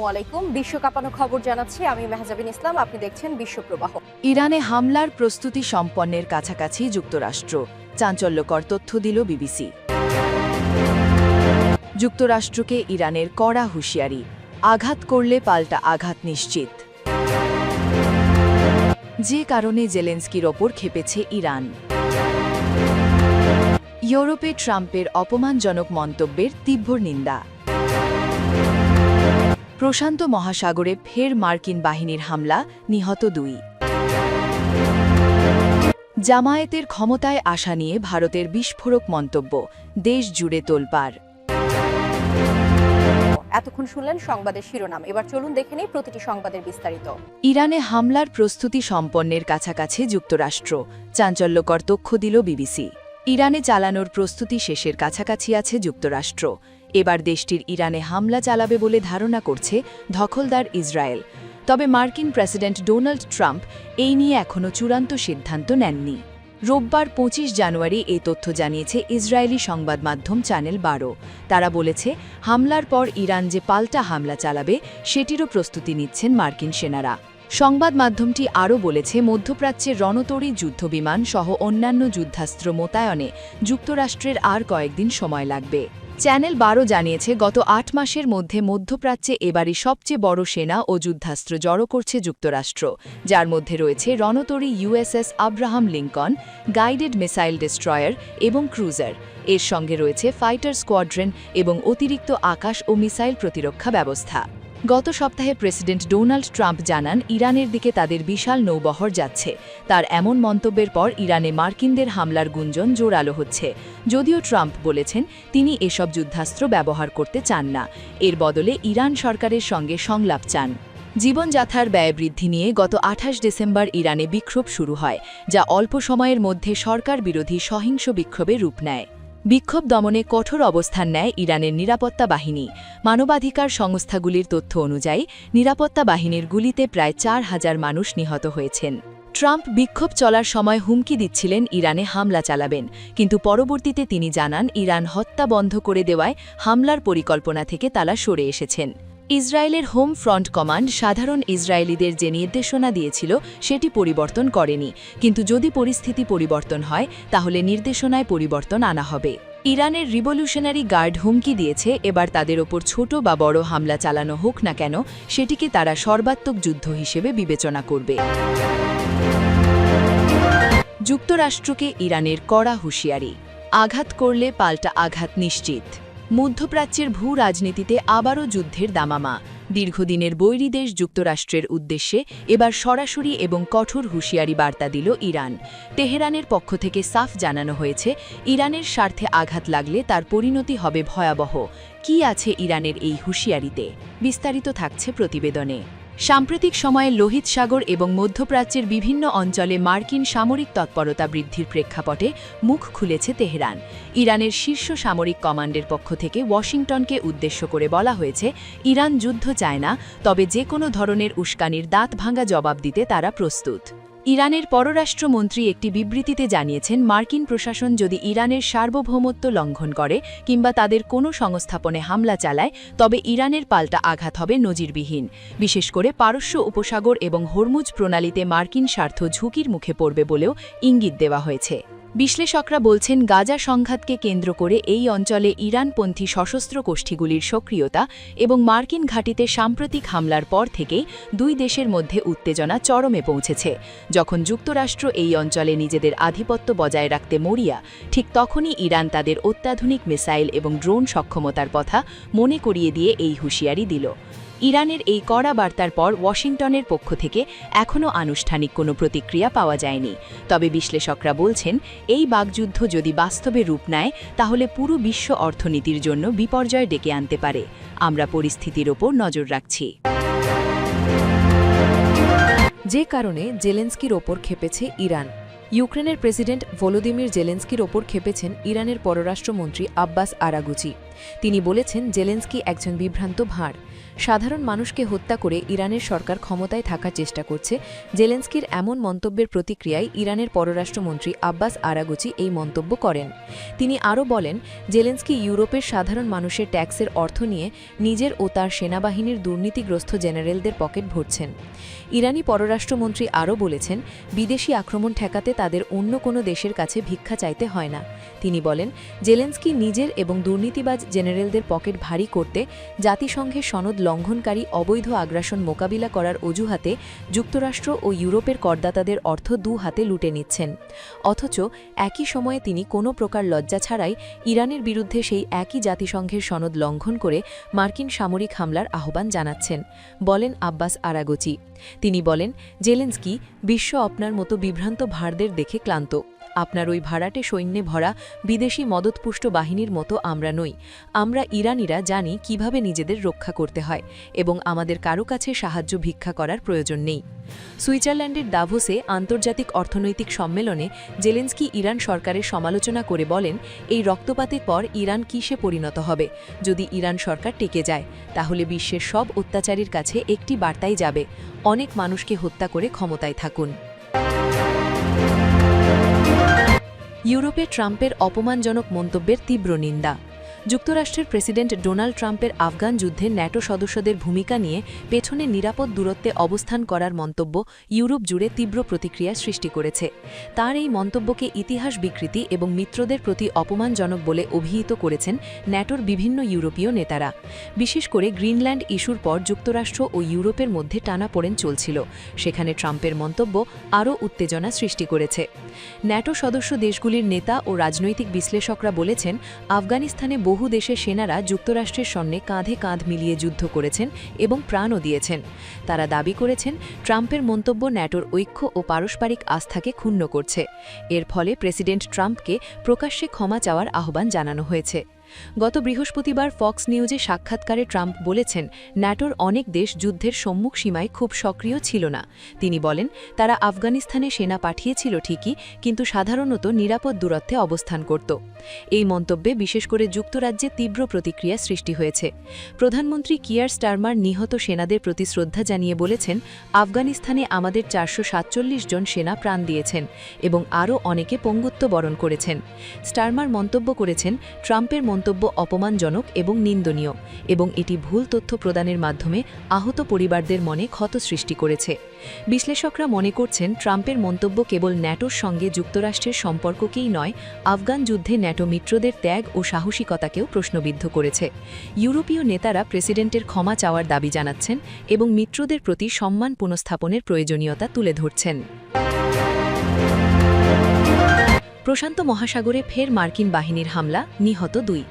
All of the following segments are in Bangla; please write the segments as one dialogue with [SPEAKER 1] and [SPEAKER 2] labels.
[SPEAKER 1] আসসালামু আলাইকুম। বিশ্ব কাঁপানো খবর জানাচ্ছি আমি মেহজাবিন ইসলাম। আপনি দেখছেন বিশ্বপ্রবাহ
[SPEAKER 2] ইরানে হামলার প্রস্তুতি সম্পন্নের কাছাকাছি যুক্তরাষ্ট্র। চাঞ্চল্যকর তথ্য দিল বিবিসি। যুক্তরাষ্ট্রকে ইরানের কড়া হুঁশিয়ারি। আঘাত করলে পাল্টা আঘাত নিশ্চিত। যে কারণে জেলেন্সকির ওপর খেপেছে ইরান। ইউরোপে ট্রাম্পের অপমানজনক মন্তব্যের তীব্র নিন্দা। প্রশান্ত মহাসাগরে ফের মার্কিন বাহিনীর হামলা নিহত দুই। জামায়াতের ক্ষমতায় আসা নিয়ে ভারতের বিস্ফোরক মন্তব্য দেশ জুড়ে তোলপাড়।
[SPEAKER 1] এতক্ষণ শুনলেন সংবাদের শিরোনাম। এবার চলুন দেখে নেই প্রতিটি সংবাদের বিস্তারিত।
[SPEAKER 2] ইরানে হামলার প্রস্তুতি সম্পন্নের কাছাকাছি যুক্তরাষ্ট্র চাঞ্চল্যকর তথ্য দিল বিবিসি। ইরানে চালানোর প্রস্তুতি শেষের কাছাকাছি আছে যুক্তরাষ্ট্র। এবার দেশটির ইরানে হামলা চালাবে বলে ধারণা করছে দখলদার ইসরায়েল। তবে মার্কিন প্রেসিডেন্ট ডোনাল্ড ট্রাম্প এই নিয়ে এখনও চূড়ান্ত সিদ্ধান্ত নেননি। রোববার পঁচিশ জানুয়ারি এই তথ্য জানিয়েছে ইসরায়েলি সংবাদ মাধ্যম চ্যানেল বারো। তারা বলেছে, হামলার পর ইরান যে পাল্টা হামলা চালাবে, সেটিরও প্রস্তুতি নিচ্ছেন মার্কিন সেনারা। সংবাদ মাধ্যমটি আরও বলেছে, মধ্যপ্রাচ্যের রণতরী যুদ্ধবিমান সহ অন্যান্য যুদ্ধাস্ত্র মোতায়নে যুক্তরাষ্ট্রের আর কয়েকদিন সময় লাগবে। চ্যানেল বারো জানিয়েছে, গত আট মাসের মধ্যে মধ্যপ্রাচ্যে এবারই সবচেয়ে বড় সেনা ও যুদ্ধাস্ত্র জড়ো করছে যুক্তরাষ্ট্র, যার মধ্যে রয়েছে রণতরী USS Abraham Lincoln, guided missile destroyer এবং ক্রুজার। এর সঙ্গে রয়েছে ফাইটার স্কোয়াড্রেন এবং অতিরিক্ত আকাশ ও মিসাইল প্রতিরক্ষা ব্যবস্থা। গত সপ্তাহে প্রেসিডেন্ট ডোনাল্ড ট্রাম্প জানান, ইরানের দিকে তাদের বিশাল নৌবহর যাচ্ছে। তার এমন মন্তব্যের পর ইরানে মার্কিনদের হামলার গুঞ্জন জোরালো হচ্ছে। যদিও ট্রাম্প বলেছেন, তিনি এসব যুদ্ধাস্ত্র ব্যবহার করতে চান না। এর বদলে ইরান সরকারের সঙ্গে সংলাপ চান। জীবনযাত্রার ব্যয় বৃদ্ধি নিয়ে গত আঠাশ ডিসেম্বর ইরানে বিক্ষোভ শুরু হয়, যা অল্প সময়ের মধ্যে সরকার বিরোধী সহিংস বিক্ষোভে রূপ নেয়। বিক্ষোভ দমনে কঠোর অবস্থান নেয় ইরানের নিরাপত্তা বাহিনী। মানবাধিকার সংস্থাগুলির তথ্য অনুযায়ী, নিরাপত্তা বাহিনীর গুলিতে প্রায় চার হাজার মানুষ নিহত হয়েছেন। ট্রাম্প বিক্ষোভ চলার সময় হুমকি দিচ্ছিলেন ইরানে হামলা চালাবেন, কিন্তু পরবর্তীতে তিনি জানান, ইরান হত্যা বন্ধ করে দেওয়ায় হামলার পরিকল্পনা থেকে তারা সরে এসেছেন। ইসরায়েলের হোম ফ্রন্ট কমান্ড সাধারণ ইসরায়েলিদের যে নির্দেশনা দিয়েছিল, সেটি পরিবর্তন করেনি। কিন্তু যদি পরিস্থিতি পরিবর্তন হয়, তাহলে নির্দেশনায় পরিবর্তন আনা হবে। ইরানের রিভলিউশনারি গার্ড হুমকি দিয়েছে, এবার তাদের ওপর ছোট বা বড় হামলা চালানো হোক না কেন, সেটিকে তারা সর্বাত্মক যুদ্ধ হিসেবে বিবেচনা করবে। যুক্তরাষ্ট্রকে ইরানের কড়া হুঁশিয়ারি। আঘাত করলে পাল্টা আঘাত নিশ্চিত। মধ্যপ্রাচ্যের ভূ রাজনীতিতে আবারও যুদ্ধের দামামা। দীর্ঘদিনের বৈরী যুক্তরাষ্ট্রের উদ্দেশ্যে এবার সরাসরি এবং কঠোর হুঁশিয়ারি বার্তা দিল ইরান। তেহরানের পক্ষ থেকে সাফ জানানো হয়েছে, ইরানের স্বার্থে আঘাত লাগলে তার পরিণতি হবে ভয়াবহ। কি আছে ইরানের এই হুঁশিয়ারিতে? বিস্তারিত থাকছে প্রতিবেদনে। সাম্প্রতিক সময়ে লোহিত সাগর এবং মধ্যপ্রাচ্যের বিভিন্ন অঞ্চলে মার্কিন সামরিক তৎপরতা বৃদ্ধির প্রেক্ষাপটে মুখ খুলেছে তেহরান। ইরানের শীর্ষ সামরিক কমান্ডের পক্ষ থেকে ওয়াশিংটনকে উদ্দেশ্য করে বলা হয়েছে, ইরান যুদ্ধ চায় না, তবে যে কোনো ধরনের উস্কানির দাঁত ভাঙা জবাব দিতে তারা প্রস্তুত। ইরানের পররাষ্ট্রমন্ত্রী একটি বিবৃতিতে জানিয়েছেন, মার্কিন প্রশাসন যদি ইরানের সার্বভৌমত্ব লঙ্ঘন করে কিংবা তাদের কোনো সংস্থাপনে হামলা চালায়, তবে ইরানের পাল্টা আঘাত হবে নজিরবিহীন। বিশেষ করে পারস্য উপসাগর এবং হরমুজ প্রণালীতে মার্কিন স্বার্থ ঝুঁকির মুখে পড়বে বলেও ইঙ্গিত দেওয়া হয়েছে। বিশ্লেষকরা বলছেন, গাজা সংঘাতকে কেন্দ্র করে এই অঞ্চলে ইরানপন্থী সশস্ত্র গোষ্ঠীগুলির সক্রিয়তা এবং মার্কিন ঘাঁটিতে সাম্প্রতিক হামলার পর থেকেই দুই দেশের মধ্যে উত্তেজনা চরমে পৌঁছেছে। যখন যুক্তরাষ্ট্র এই অঞ্চলে নিজেদের আধিপত্য বজায় রাখতে মরিয়া, ঠিক তখনই ইরান তাদের অত্যাধুনিক মিসাইল এবং ড্রোন সক্ষমতার কথা মনে করিয়ে দিয়ে এই হুঁশিয়ারি দিল। ইরানের এই কড়া বার্তার পর ওয়াশিংটনের পক্ষ থেকে এখনও আনুষ্ঠানিক কোনো প্রতিক্রিয়া পাওয়া যায়নি। তবে বিশ্লেষকরা বলছেন, এই বাগযুদ্ধ যদি বাস্তবে রূপ নেয়, তাহলে পুরো বিশ্ব অর্থনীতির জন্য বিপর্যয় ডেকে আনতে পারে। আমরা পরিস্থিতির ওপর নজর রাখছি।
[SPEAKER 3] যে কারণে জেলেন্সকির ওপর খেপেছে ইরান। ইউক্রেনের প্রেসিডেন্ট ভলোদিমির জেলেন্সকির ওপর খেপেছেন ইরানের পররাষ্ট্রমন্ত্রী আব্বাস আরাগুচি। তিনি বলেছেন, জেলেন্সকি একজন বিভ্রান্ত ভাঁড়। সাধারণ মানুষকে হত্যা করে ইরানের সরকার ক্ষমতায় থাকার চেষ্টা করছে। জেলেন্সকির এমন মন্তব্যের প্রতিক্রিয়ায় ইরানের পররাষ্ট্রমন্ত্রী আব্বাস আরাগুচি এই মন্তব্য করেন। তিনি আরও বলেন, জেলেন্সকি ইউরোপের সাধারণ মানুষের ট্যাক্সের অর্থ নিয়ে নিজের ও তার সেনাবাহিনীর দুর্নীতিগ্রস্ত জেনারেলদের পকেট ভরছেন। ইরানি পররাষ্ট্রমন্ত্রী আরও বলেছেন, বিদেশি আক্রমণ ঠেকাতে তাদের অন্য কোনো দেশের কাছে ভিক্ষা চাইতে হয় না। তিনি বলেন, জেলেন্সকি নিজের এবং দুর্নীতিবাজ জেনারেলদের পকেট ভারী করতে জাতিসংঘের সনদ লঙ্ঘনকারী অবৈধ আগ্রাসন মোকাবিলা করার অজুহাতে যুক্তরাষ্ট্র ও ইউরোপের করদাতাদের অর্থ দু হাতে লুটে নিচ্ছেন। অথচ একই সময়ে তিনি কোনো প্রকার লজ্জা ছাড়াই ইরানের বিরুদ্ধে সেই একই জাতিসংঘের সনদ লঙ্ঘন করে মার্কিন সামরিক হামলার আহ্বান জানাচ্ছেন, বলেন আব্বাস আরাগোচি। তিনি বলেন, জেলেন্সকি বিশ্ব আপনার মতো বিভ্রান্ত ভারদের দেখে ক্লান্ত। আপনার ওই ভাড়াটে সৈন্যে ভরা বিদেশি মদতপুষ্ট বাহিনীর মতো আমরা নই। আমরা ইরানিরা জানি কীভাবে নিজেদের রক্ষা করতে হয় এবং আমাদের কারও কাছে সাহায্য ভিক্ষা করার প্রয়োজন নেই। সুইজারল্যান্ডের দাভোসে আন্তর্জাতিক অর্থনৈতিক সম্মেলনে জেলেন্সকি ইরান সরকারের সমালোচনা করে বলেন, এই রক্তপাতের পর ইরান কিসে পরিণত হবে? যদি ইরান সরকার টেকে যায়, তাহলে বিশ্বের সব অত্যাচারীর কাছে একটি বার্তাই যাবে, অনেক মানুষকে হত্যা করে ক্ষমতায় থাকুন। ইউরোপে ট্রাম্পের অপমানজনক মন্তব্যের তীব্র নিন্দা। যুক্তরাষ্ট্রের প্রেসিডেন্ট ডোনাল্ড ট্রাম্পের আফগান যুদ্ধে ন্যাটো সদস্যদের ভূমিকা নিয়ে পেছনে নিরাপদ দূরত্বে অবস্থান করার মন্তব্য ইউরোপ জুড়ে তীব্র প্রতিক্রিয়া সৃষ্টি করেছে। তার এই মন্তব্যকে ইতিহাস বিকৃতি এবং মিত্রদের প্রতি অপমানজনক বলে অভিহিত করেছেন ন্যাটোর বিভিন্ন ইউরোপীয় নেতারা। বিশেষ করে গ্রিনল্যান্ড ইস্যুর পর যুক্তরাষ্ট্র ও ইউরোপের মধ্যে টানাপোড়েন চলছিল। সেখানে ট্রাম্পের মন্তব্য আরও উত্তেজনা সৃষ্টি করেছে। ন্যাটো সদস্য দেশগুলির নেতা ও রাজনৈতিক বিশ্লেষকরা বলেছেন, আফগানিস্তানে বহু দেশের সেনারা যুক্তরাষ্ট্রের সঙ্গে কাঁধে কাঁধ মিলিয়ে যুদ্ধ করেছেন এবং প্রাণও দিয়েছেন। তারা দাবি করেছেন, ট্রাম্পের মন্তব্য ন্যাটোর ঐক্য ও পারস্পরিক আস্থাকে ক্ষুণ্ণ করছে। এর ফলে প্রেসিডেন্ট ট্রাম্পকে প্রকাশ্যে ক্ষমা চাওয়ার আহ্বান জানানো হয়েছে। গত বৃহস্পতিবার ফক্স নিউজে সাক্ষাৎকারে ট্রাম্প বলেছেন, ন্যাটোর অনেক দেশ যুদ্ধের সম্মুখ সীমায় খুব সক্রিয় ছিল না। তিনি বলেন, তারা আফগানিস্তানে সেনা পাঠিয়েছিল ঠিকই, কিন্তু সাধারণত নিরাপদ দূরত্বে অবস্থান করত। এই মন্তব্যে বিশেষ করে যুক্তরাজ্যে তীব্র প্রতিক্রিয়া সৃষ্টি হয়েছে। প্রধানমন্ত্রী কিয়ার স্টারমার নিহত সেনাদের প্রতি শ্রদ্ধা জানিয়ে বলেছেন, আফগানিস্তানে আমাদের চারশো সাতচল্লিশ জন সেনা প্রাণ দিয়েছেন এবং আরও অনেকে পঙ্গুত্ব বরণ করেছেন। স্টারমার মন্তব্য করেছেন, ট্রাম্পের মন্তব্য অপমানজনক এবং নিন্দনীয়, এবং এটি ভুল তথ্য প্রদানের মাধ্যমে আহত পরিবারদের মনে ক্ষত সৃষ্টি করেছে। বিশ্লেষকরা মনে করছেন, ট্রাম্পের মন্তব্য কেবল ন্যাটোর সঙ্গে যুক্তরাষ্ট্রের সম্পর্ককেই নয়, আফগান যুদ্ধে ন্যাটো মিত্রদের ত্যাগ ও সাহসিকতাকেও প্রশ্নবিদ্ধ করেছে। ইউরোপীয় নেতারা প্রেসিডেন্টের ক্ষমা চাওয়ার দাবি জানাচ্ছেন এবং মিত্রদের প্রতি সম্মান পুনঃস্থাপনের প্রয়োজনীয়তা তুলে ধরছেন। প্রশান্ত মহাসাগরে ফের মার্কিন বাহিনীর হামলা নিহত দুই।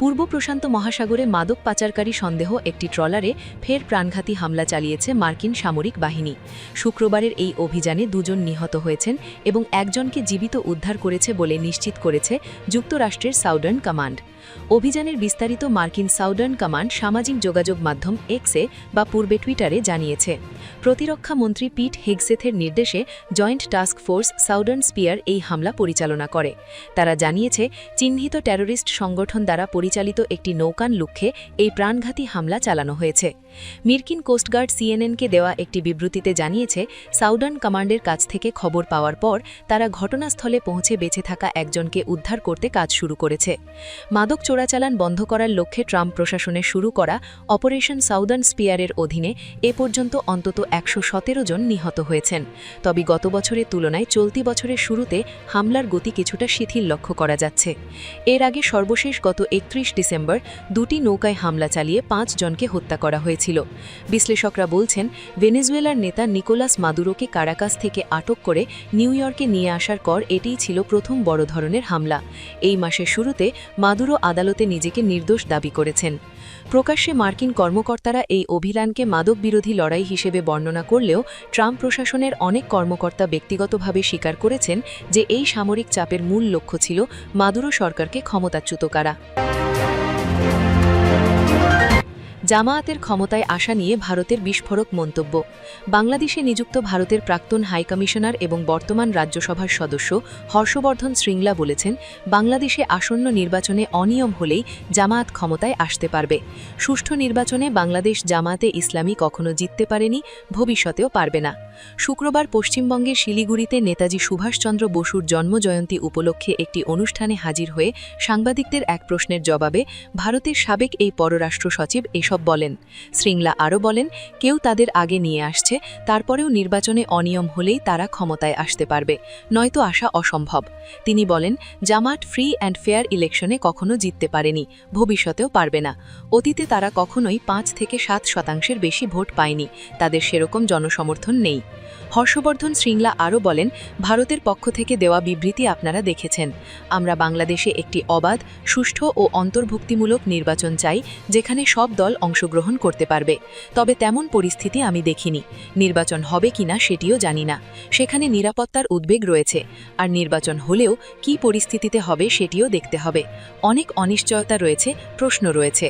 [SPEAKER 3] পূর্ব প্রশান্ত মহাসাগরে মাদক পাচারকারী সন্দেহ একটি ট্রলারে ফের প্রাণঘাতী হামলা চালিয়েছে মার্কিন সামরিক বাহিনী। শুক্রবারের এই অভিযানে দুজন নিহত হয়েছেন এবং একজনকে জীবিত উদ্ধার করেছে বলে নিশ্চিত করেছে যুক্তরাষ্ট্রের সাউদার্ন কমান্ড। অভিযানের বিস্তারিত মার্কিন সাউদার্ন কমান্ড সামাজিক যোগাযোগ মাধ্যম এক্সে বা পূর্বে টুইটারে জানিয়েছে। প্রতিরক্ষা মন্ত্রী পিট হেগসেথের নির্দেশে joint task force southern spear এই হামলা পরিচালনা করে। তারা জানিয়েছে, চিহ্নিত টেরোরিস্ট সংগঠন দ্বারা পরিচালিত একটি নৌকান লক্ষ্যে এই প্রাণঘাতী হামলা চালানো হয়েছে। মিরকিন কোস্টগার্ড সিএনএনকে দেওয়া একটি বিবৃতিতে জানিয়েছে, সাউদার্ন কমান্ডের কাছ থেকে খবর পাওয়ার পর তারা ঘটনাস্থলে পৌঁছে বেঁচে থাকা একজনকে উদ্ধার করতে কাজ শুরু করেছে। মাদক চোরাচালান বন্ধ করার লক্ষ্যে ট্রাম্প প্রশাসনের শুরু করা অপারেশন সাউদার্ন স্পিয়ারের অধীনে এ পর্যন্ত অন্তত একশো সতেরো জন নিহত হয়েছেন। তবে গত বছরের তুলনায় চলতি বছরের শুরুতে হামলার গতি কিছুটা শিথিল লক্ষ্য করা যাচ্ছে। এর আগে সর্বশেষ গত একত্রিশ ডিসেম্বর দুটি নৌকায় হামলা চালিয়ে পাঁচ জনকে হত্যা করা হয়েছিল। বিশ্লেষকরা বলছেন, ভেনেজুয়েলার নেতা নিকোলাস মাদুরোকে কারাকাস থেকে আটক করে নিউ ইয়র্কে নিয়ে আসার পর এটিই ছিল প্রথম বড় ধরনের হামলা। এই মাসের শুরুতে মাদুরো আদালতে নিজেকে নির্দোষ দাবি করেছেন। প্রকাশ্যে মার্কিন কর্মকর্তারা এই অভিযানকে মাদক বিরোধী লড়াই হিসেবে বর্ণনা করলেও ট্রাম্প প্রশাসনের অনেক কর্মকর্তা ব্যক্তিগতভাবে স্বীকার করেছেন যে এই সামরিক চাপের মূল লক্ষ্য ছিল মাদুরো সরকারকে ক্ষমতাচ্যুত করা। জামায়াতের ক্ষমতায় আসা নিয়ে ভারতের বিস্ফোরক মন্তব্য। বাংলাদেশে নিযুক্ত ভারতের প্রাক্তন হাইকমিশনার এবং বর্তমান রাজ্যসভার সদস্য হর্ষবর্ধন শৃঙ্গলা বলেছেন, বাংলাদেশে আসন্ন নির্বাচনে অনিয়ম হলেই জামায়াত ক্ষমতায় আসতে পারবে। সুষ্ঠু নির্বাচনে বাংলাদেশ জামাতে ইসলামী কখনো জিততে পারেনি, ভবিষ্যতেও পারবে না। শুক্রবার পশ্চিমবঙ্গের শিলিগুড়িতে নেতাজি সুভাষচন্দ্র বসুর জন্মজয়ন্তী উপলক্ষে একটি অনুষ্ঠানে হাজির হয়ে সাংবাদিকদের এক প্রশ্নের জবাবে ভারতের সাবেক এই পররাষ্ট্র সচিব এসব বলেন। শৃঙ্গলা আরও বলেন, কেউ তাদের আগে নিয়ে আসছে, তারপরেও নির্বাচনে অনিয়ম হলেই তারা ক্ষমতায় আসতে পারবে, নয়তো আসা অসম্ভব। তিনি বলেন, জামাত ফ্রি অ্যান্ড ফেয়ার ইলেকশনে কখনো জিততে পারেনি, ভবিষ্যতেও পারবে না। অতীতে তারা কখনোই পাঁচ থেকে সাত শতাংশের বেশি ভোট পায়নি, তাদের সেরকম জনসমর্থন নেই। হর্ষবর্ধন শৃঙ্গলা আরও বলেন, ভারতের পক্ষ থেকে দেওয়া বিবৃতি আপনারা দেখেছেন। আমরা বাংলাদেশে একটি অবাধ, সুষ্ঠু ও অন্তর্ভুক্তিমূলক নির্বাচন চাই, যেখানে সব দল অংশগ্রহণ করতে পারবে। তবে তেমন পরিস্থিতি আমি দেখিনি। নির্বাচন হবে কিনা সেটিও জানি না। সেখানে নিরাপত্তার উদ্বেগ রয়েছে। আর নির্বাচন হলেও কি পরিস্থিতিতে হবে সেটিও দেখতে হবে। অনেক অনিশ্চয়তা রয়েছে, প্রশ্ন রয়েছে।